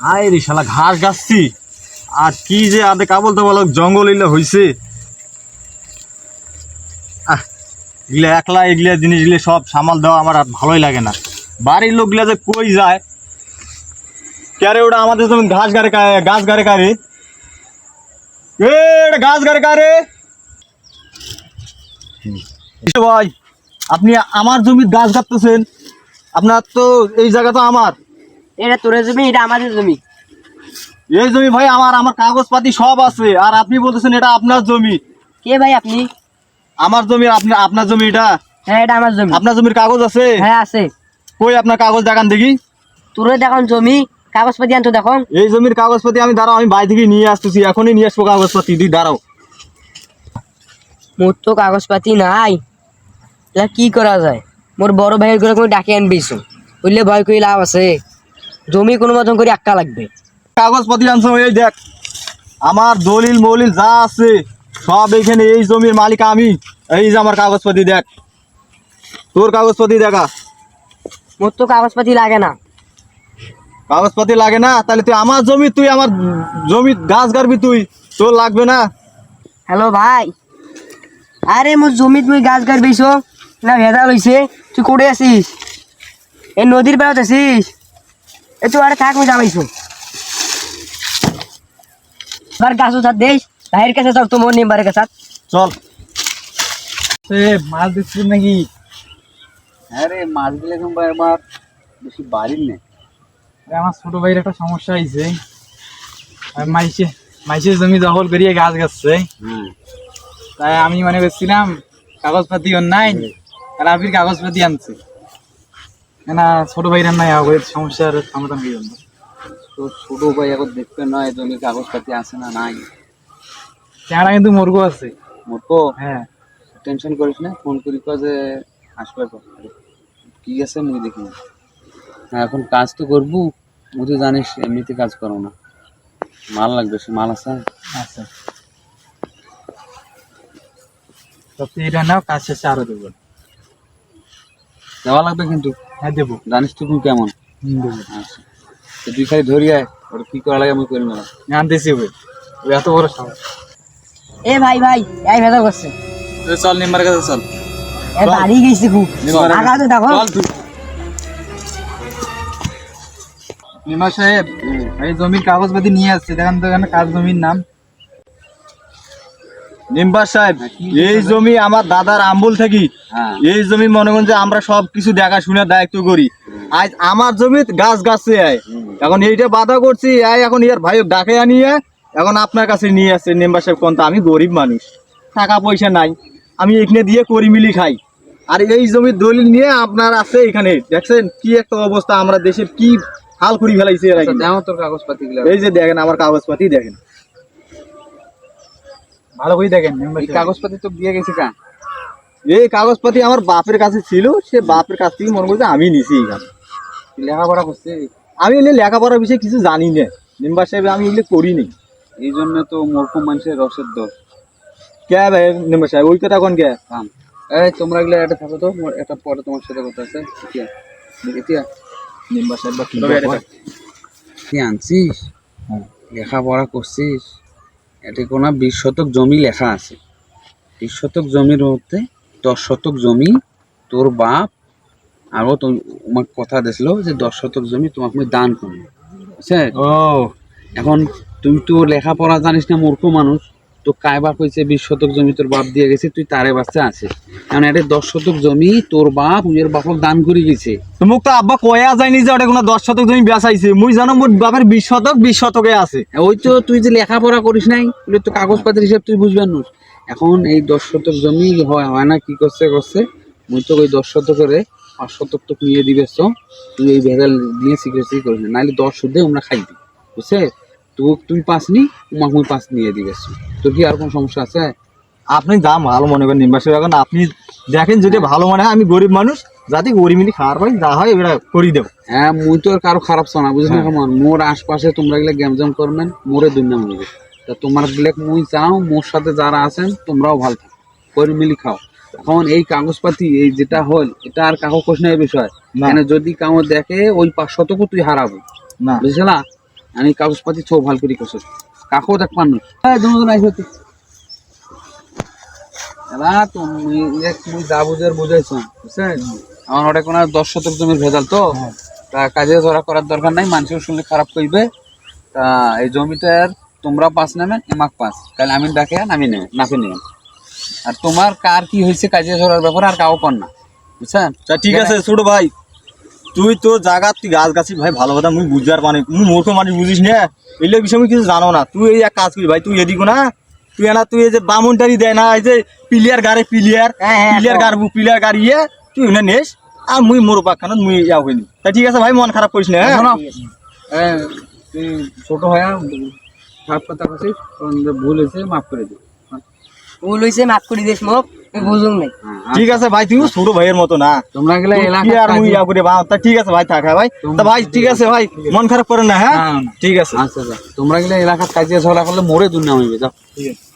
আয় রে শালা, ঘাস গাছছি। আর কি যে আদে কাবল তো বলো জঙ্গল ইলে হইছে। আহ, এগুলা একলা এগুলা জিনিসগুলো সব সামাল দেওয়া আমার আর ভালোই লাগে না। বাড়ির লোকগুলা যে কই যায়? ক্যারে ওটা আমাদের যেমন ঘাস গাড়ে গাছ গাড়ে কারে এ গাছ গাড়ে কারে ভাই, আপনি আমার জমির গাছ কাটতেছেন। আপনার তো এই জায়গা তো আমার। এটা তোর জমি এটা আমাদের জমি। এই জমি ভাই আমার আমার কাগজপাতি সব আছে। আর আপনি বলতেছেন এটা আপনার জমি। কে ভাই আপনি? আমার জমি আপনি আপনার জমি এটা? হ্যাঁ এটা আমার জমি। আপনার জমির কাগজ আছে? হ্যাঁ আছে। কই আপনার কাগজ দেখান দেখি। তোরে দেখুন জমি কাগজপাতি আনতো দেখুন। এই জমির কাগজপাতি আমি দাঁড়াও আমি বাড়ি থেকে নিয়ে আসতেছি। এখনই নিয়ে আসব কাগজপাতি দি দাঁড়াও। মোর তো কাগজপাতি নাই। কি করা যায়? মোর বড় ভাইয়ের করে কোনো ডাকে আনবিছো বুঝলে ভয় করি লাভ আছে। জমি কোনো মতন করে আক্কা লাগবে। কাগজপাতি আনছো এই দেখ আমার দলিল মলিল যা আছে সব এখানে এই জমির মালিক আমি। এই যে আমার কাগজপাতি দেখ তোর কাগজপাতি দেখা। মোর তো কাগজপাতি লাগে না। কাগজপাতি লাগে না তাহলে তুই আমার জমি তুই আমার জমি গাছ গাড়বি তুই তোর লাগবে না। হ্যালো ভাই আরে মোর জমিত মুই গাছ গাছ বেছো না ভেজা লইছে তুই করে আছিস? এই নদীর বেড়াত আছিস? এ তুই আরে থাক গাছ দেশ ভাইয়ের কাছে চল তোমার নিম্বারের কাছে। চল। সে মাছ দিচ্ছিস নাকি? আরে মাছগুলো এখন ভাই আমার বেশি বাড়ির নেই আমার ছোট ভাইয়ের একটা সমস্যা হয়েছে মাইসে মাইসের জমি দখল করিয়ে গাছ গাছছে। হ্যাঁ তাই আমি মানে করছিলাম কাগজপাতি নাই রাবির কাগজপাতি আনছে। না ছোট ভাইয়ের নাই আগে সমস্যার সমাধান হয়ে যাবে তো ছোট ভাই এখন দেখতে নয় জমি কাগজপাতি আছে না নাই? চেহারা কিন্তু মুরগো আছে। মোর হ্যাঁ। টেনশন করিস না ফোন করি যে আসবে। কি আছে মুই দেখি না। এখন কাজ তো করব মুই তো জানিস এমনিতে কাজ করো না। মাল লাগবে সে মাল আছে? আচ্ছা তো এটা নাও কাজ শেষে আরও দেবো দেওয়া লাগবে কিন্তু। হ্যাঁ দেবো। জানিস তো কেমন আচ্ছা। তো তুই খালি ধরি আয় ওটা কি করা লাগে আমি করি না। আনতেছি ওই ওই এত বড় সমস্যা এ ভাই ভাই এই করছে। চল নিম্বার কাছে চল। এ বাড়ি গেছি খুব। নিম্বার আগা তো দেখো চল তুই। নিমা সাহেব এই জমির কাগজপাতি নিয়ে আসছে। দেখেন তো এখানে কাজ জমির নাম। নিম্বার সাহেব এই জমি আমার দাদার আমবুল থাকি। হ্যাঁ। এই জমি মনে করেন যে আমরা সব কিছু দেখাশোনার দায়িত্ব করি। আজ আমার জমি গাছ গাছে আয়। এখন এইটা বাধা করছি আয় এখন ইয়ার ভাই ডাকে আনিয়ে এখন আপনার কাছে নিয়ে আসছে মেম্বার সাহেব কোন আমি গরিব মানুষ। টাকা পয়সা নাই। আমি এখানে দিয়ে করি মিলি খাই। আর এই জমির দলিল নিয়ে আপনার আছে এখানে। দেখছেন কি একটা অবস্থা আমরা দেশের কি হাল করি ফেলাইছে আচ্ছা, এই যে দেখেন আমার কাগজপাতি দেখেন। ভালো করে দেখেন এই কাগজপাতি তো দিয়ে গেছে কা এই কাগজপাতি আমার বাপের কাছে ছিল সে বাপের কাছ থেকে মনে করছে আমি নিছি এখানে তুই লেখাপড়া করছে? আমি এগুলো লেখাপড়ার বিষয়ে কিছু জানি না। মেম্বার সাহেব আমি এগুলো করিনি। এই জন্য তো মূর্খ মানুষের রসের দোষ। কে ভাই মেম্বার সাহেব? ওই কথা কোন কে? এই তোমরা এগুলো একটা থাকো তো একটা পরে তোমার সাথে কথা আছে। মেম্বার সাহেব বা কি? আনছিস? লেখাপড়া করছিস? এতে কোন বিশ শতক জমি লেখা আছে। বিশ শতক জমির মধ্যে দশ শতক জমি তোর বাপ আরও তোমার কথা দিছিল যে দশ শতক জমি তোমাকে আমি দান করব। বুঝছে? ও। এখন তুই তো লেখাপড়া জানিস না মূর্খ মানুষ। তো কায়বা কইছে বিশ শতক জমি তোর বাপ দিয়ে গেছে তুই তারে বাচ্চা আছে কারণ এটা দশ শতক জমি তোর বাপ উইয়ের বাপক দান করে গেছে। মুখ তো আব্বা কয়া যায়নি যে ওটা কোনো দশ শতক জমি বেচাইছে? মুই জানো মোট বাপের বিশ শতক বিশ শতকে আছে। ওই তো তুই যে লেখাপড়া করিস নাই তো কাগজপাতির হিসেব তুই বুঝবেন না এখন এই দশ শতক জমি হয় হয় না কি করছে করছে? মুই তো ওই দশ শতকের পাঁচ শতক তো নিয়ে দিবে তো তুই এই ভেজাল নিয়ে সিক্রেসি করিস না নাহলে দশ শুদ্ধে আমরা খাইবি বুঝছে তো তুই পাস নি তোমাকে মুই পাস নিয়ে দিবে তোর কি আর কোনো সমস্যা আছে? আপনি যা ভালো মনে করেন সাহেব এখন আপনি দেখেন যদি ভালো মনে হয় আমি গরিব মানুষ যাতে গরিব মিলি খাওয়ার পাই যা হয় এবার করি দেব। হ্যাঁ মুই তো আর কারও খারাপ শোনা বুঝলি না কেমন মোর আশপাশে তোমরা গেলে গ্যামজাম করবেন মোরে দুনিয়া মনে তা তোমার গেলে মুই চাও মোর সাথে যারা আছেন তোমরাও ভালো থাকো করে মিলি খাও। এখন এই কাগজপাতি এই যেটা হল এটা আর কাকো নাই বিষয়। মানে যদি কাউ দেখে ওই পাঁচ শতকও তুই হারাবো। না। বুঝলা? আমি কাগজপাতি ছো ভালো করে কছ কাকো দেখ মানুষ হ্যাঁ দুজন আইছো তুই এলা তুমি এক মুই যা বুঝার বুঝাইছো বুঝছেন? আমার ওটা কোনো দশ শতক জমির ভেজাল তো। তা কাজে ধরা করার দরকার নাই মানুষের শুনলে খারাপ কইবে। তা এই জমিটার তোমরা পাস নেবেন এমাক পাস। তাহলে আমি ডাকে নামি নেবেন নাফে নেবেন আর তোমার কার কি হয়েছে কাজে ধরার ব্যাপারে আর কাউ কর না বুঝছেন? ঠিক আছে ছোট ভাই। তুই তোর জায়গা তুই গাছ গাছি ভাই ভালো কথা মুই বুঝবার মানে মুই মূর্খ মানুষ বুঝিস না। এগুলো বিষয় আমি কিছু জানো না। তুই এই এক কাজ করি ভাই তুই এদিকে না। তুই না তুই এই যে বামুনটারি দেয় না এই যে পিলিয়ার গাড়ি পিলিয়ার হ্যাঁ, হ্যাঁ, পিলিয়ার তো। গাড়বু পিলিয়ার গাড়ি ইয়ে তুই ওনে নেস আর মুই মোর পাখানত মুই ইয়া হইনি তা ঠিক আছে ভাই মন খারাপ করিস না হ্যাঁ? এ, ছোট হয়ে খারাপ কথা কারণ ভুল হয়েছে মাফ করে দিই ভুল হয়েছে মাফ করে দিস মোক। বুঝুন নাই। ঠিক আছে ভাই তুমি ছোট ভাইয়ের মতো না। তোমরা গেলে আর মুই ইয়া করে বাঁ তা ঠিক আছে ভাই থাক ভাই। তা ভাই ঠিক আছে ভাই মন খারাপ করে না হ্যাঁ। ঠিক আছে। আচ্ছা আচ্ছা। তোমরা গেলে এলাকার কাজে ঝগড়া করলে মরে দুনিয়া হইবে যাও। ঠিক আছে।